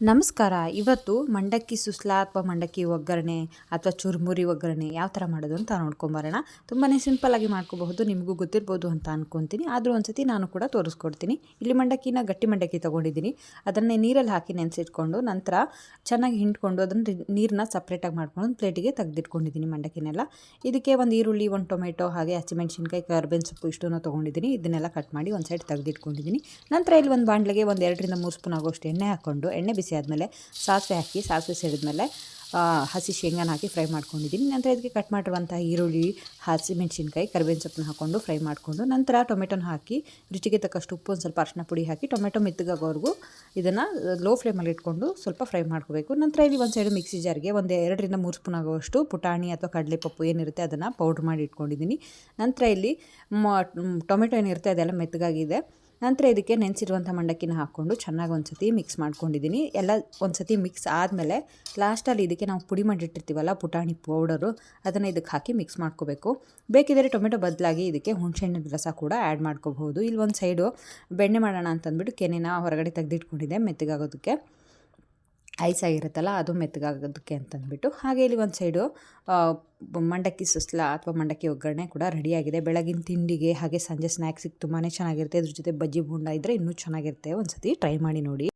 ನಮಸ್ಕಾರ. ಇವತ್ತು ಮಂಡಕ್ಕಿ ಸುಸ್ಲಾ ಅಥವಾ ಮಂಡಕ್ಕಿ ಒಗ್ಗರಣೆ ಅಥವಾ ಚುರುಮುರಿ ಒಗ್ಗರಣೆ ಯಾವ ಥರ ಮಾಡೋದು ಅಂತ ನೋಡ್ಕೊಂಬರೋಣ ತುಂಬಾ ಸಿಂಪಲ್ಲಾಗಿ ಮಾಡ್ಕೋಬಹುದು, ನಿಮಗೂ ಗೊತ್ತಿರ್ಬೋದು ಅಂತ ಅನ್ಕೊತೀನಿ. ಆದರೂ ಒಂದ್ಸತಿ ನಾನು ಕೂಡ ತೋರಿಸ್ಕೊಡ್ತೀನಿ. ಇಲ್ಲಿ ಮಂಡಕ್ಕಿನ ಗಟ್ಟಿ ಮಂಡಕ್ಕಿ ತೊಗೊಂಡಿದ್ದೀನಿ. ಅದನ್ನೇ ನೀರಲ್ಲಿ ಹಾಕಿ ನೆನೆಸಿಟ್ಕೊಂಡು ನಂತರ ಚೆನ್ನಾಗಿ ಹಿಂಡ್ಕೊಂಡು ಅದನ್ನು ನೀರನ್ನ ಸಪ್ರೇಟಾಗಿ ಮಾಡ್ಕೊಂಡು ಒಂದು ಪ್ಲೇಟಿಗೆ ತೆಗೆದಿಟ್ಕೊಂಡಿದ್ದೀನಿ ಮಂಡಕ್ಕಿನೆಲ್ಲ. ಇದಕ್ಕೆ ಒಂದು ಈರುಳ್ಳಿ, ಒಂದು ಟೊಮೆಟೊ, ಹಾಗೆ ಹಸಿಮೆಣ್ಸಿನ್ಕಾಯಿ, ಕರ್ಬೇವಿನ ಸೊಪ್ಪು ಇಷ್ಟನ್ನು ತೊಗೊಂಡಿದ್ದೀನಿ. ಇದನ್ನೆಲ್ಲ ಕಟ್ ಮಾಡಿ ಒಂದು ಸೈಡ್ ತೆಗೆದಿಟ್ಕೊಂಡಿದ್ದೀನಿ. ನಂತರ ಇಲ್ಲಿ ಒಂದು ಬಾಂಡ್ಲೆಗೆ ಒಂದು ಎರಡರಿಂದ ಮೂರು ಸ್ಪೂನ್ ಆಗೋಷ್ಟು ಎಣ್ಣೆ ಹಾಕ್ಕೊಂಡು, ಎಣ್ಣೆ ಆದಮೇಲೆ ಸಾಸಿವೆ ಹಾಕಿ, ಸಾಸಿವೆ ಮೇಲೆ ಹಸಿ ಶೇಂಗಾನ ಹಾಕಿ ಫ್ರೈ ಮಾಡ್ಕೊಂಡಿದ್ದೀನಿ. ನಂತರ ಇದಕ್ಕೆ ಕಟ್ ಮಾಡಿರುವಂಥ ಈರುಳ್ಳಿ ಹಸಿಮೆಣ್ಸಿನ್ಕಾಯಿ ಕರಿಬೇವಿನ ಸೊಪ್ಪನ್ನ ಹಾಕ್ಕೊಂಡು ಫ್ರೈ ಮಾಡಿಕೊಂಡು ನಂತರ ಟೊಮೆಟೊನ ಹಾಕಿ, ರುಚಿಗೆ ತಕ್ಕಷ್ಟು ಉಪ್ಪು, ಒಂದು ಸ್ವಲ್ಪ ಅರಿಶಿನ ಪುಡಿ ಹಾಕಿ ಟೊಮೆಟೊ ಮೆತ್ತಗಾಗೋವರೆಗೂ ಇದನ್ನು ಲೋ ಫ್ಲೇಮಲ್ಲಿ ಇಟ್ಕೊಂಡು ಸ್ವಲ್ಪ ಫ್ರೈ ಮಾಡ್ಕೋಬೇಕು. ನಂತರ ಇಲ್ಲಿ ಒಂದು ಸೈಡು ಮಿಕ್ಸಿ ಜಾರ್ಗೆ ಒಂದು ಎರಡರಿಂದ ಮೂರು ಸ್ಪೂನ್ ಆಗುವಷ್ಟು ಪುಟಾಣಿ ಅಥವಾ ಕಡಲೆಪಪ್ಪು ಏನಿರುತ್ತೆ ಅದನ್ನು ಪೌಡ್ರ್ ಮಾಡಿ ಇಟ್ಕೊಂಡಿದ್ದೀನಿ. ನಂತರ ಇಲ್ಲಿ ಟೊಮೆಟೊ ಏನಿರುತ್ತೆ ಅದೆಲ್ಲ ಮೆತ್ತಗಾಗಿದೆ. ನಂತರ ಇದಕ್ಕೆ ನೆನೆಸಿರುವಂಥ ಮಂಡಕ್ಕಿನ ಹಾಕ್ಕೊಂಡು ಚೆನ್ನಾಗಿ ಒಂದು ಸತಿ ಮಿಕ್ಸ್ ಮಾಡ್ಕೊಂಡಿದ್ದೀನಿ. ಎಲ್ಲ ಒಂದು ಸತಿ ಮಿಕ್ಸ್ ಆದಮೇಲೆ ಲಾಸ್ಟಲ್ಲಿ ಇದಕ್ಕೆ ನಾವು ಪುಡಿ ಮಾಡಿಟ್ಟಿರ್ತೀವಲ್ಲ, ಪುಟಾಣಿ ಪೌಡರು ಅದನ್ನು ಇದಕ್ಕೆ ಹಾಕಿ ಮಿಕ್ಸ್ ಮಾಡ್ಕೋಬೇಕು. ಬೇಕಿದ್ದರೆ ಟೊಮೆಟೊ ಬದಲಾಗಿ ಇದಕ್ಕೆ ಹುಣಸೆಹಣ್ಣಿನ ರಸ ಕೂಡ ಆ್ಯಡ್ ಮಾಡ್ಕೋಬಹುದು. ಇಲ್ಲಿ ಒಂದು ಸೈಡು ಬೆಣ್ಣೆ ಮಾಡೋಣ ಅಂತಂದ್ಬಿಟ್ಟು ಕೆನೆನ ಹೊರಗಡೆ ತೆಗೆದಿಟ್ಕೊಂಡಿದ್ದೆ ಮೆತ್ತಗಾಗೋದಕ್ಕೆ. ಐಸ್ ಆಗಿರುತ್ತಲ್ಲ, ಅದು ಮೆತ್ತಗಾಗೋದಕ್ಕೆ ಅಂತಂದ್ಬಿಟ್ಟು, ಹಾಗೆ ಇಲ್ಲಿ ಒಂದು ಸೈಡು ಮಂಡಕ್ಕಿ ಸುಸ್ಲ ಅಥವಾ ಮಂಡಕ್ಕಿ ಒಗ್ಗರಣೆ ಕೂಡ ರೆಡಿಯಾಗಿದೆ ಬೆಳಗಿನ ತಿಂಡಿಗೆ ಹಾಗೆ ಸಂಜೆ ಸ್ನ್ಯಾಕ್ಸಿಗೆ ತುಂಬಾ ಚೆನ್ನಾಗಿರುತ್ತೆ. ಇದ್ರ ಜೊತೆ ಬಜ್ಜಿ ಬೋಂಡ ಇದ್ದರೆ ಇನ್ನೂ ಚೆನ್ನಾಗಿರುತ್ತೆ. ಒಂದು ಸತಿ ಟ್ರೈ ಮಾಡಿ ನೋಡಿ.